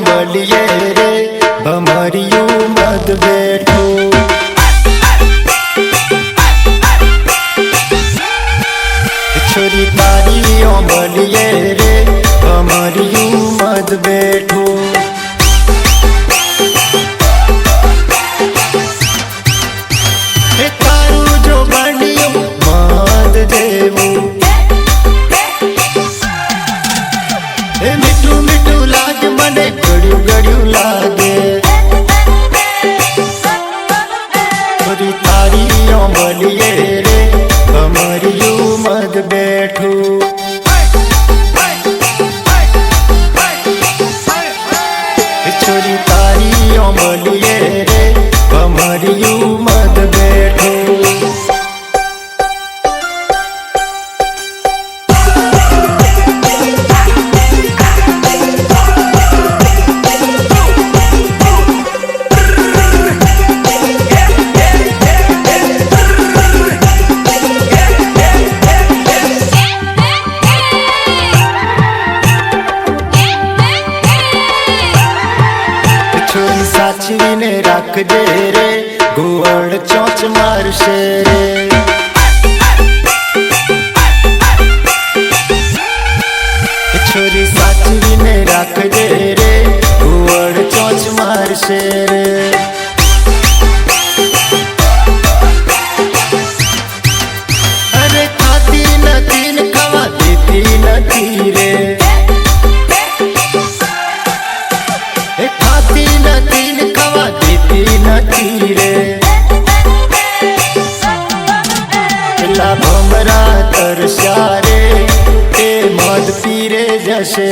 મળીએ રે ભમરિયું મત બેઠું છોરી તારી મળીએ રે ભમરિયું મત બેઠું મળીએ રે ભમરિયું મધ બેઠું. છોરી તારી મળીએ રે ભમરિયું સાચવીને રાખજે રે, ગોળ ચોંચ મારશે રે. છોરી સાચવીને રાખજે રે, ગોળ ચોંચ મારશે રે. અરે ખાતી નથી ને દેતી નથી રે પેલા ભમરા તરસ્યા રે એ મત પીરે જશે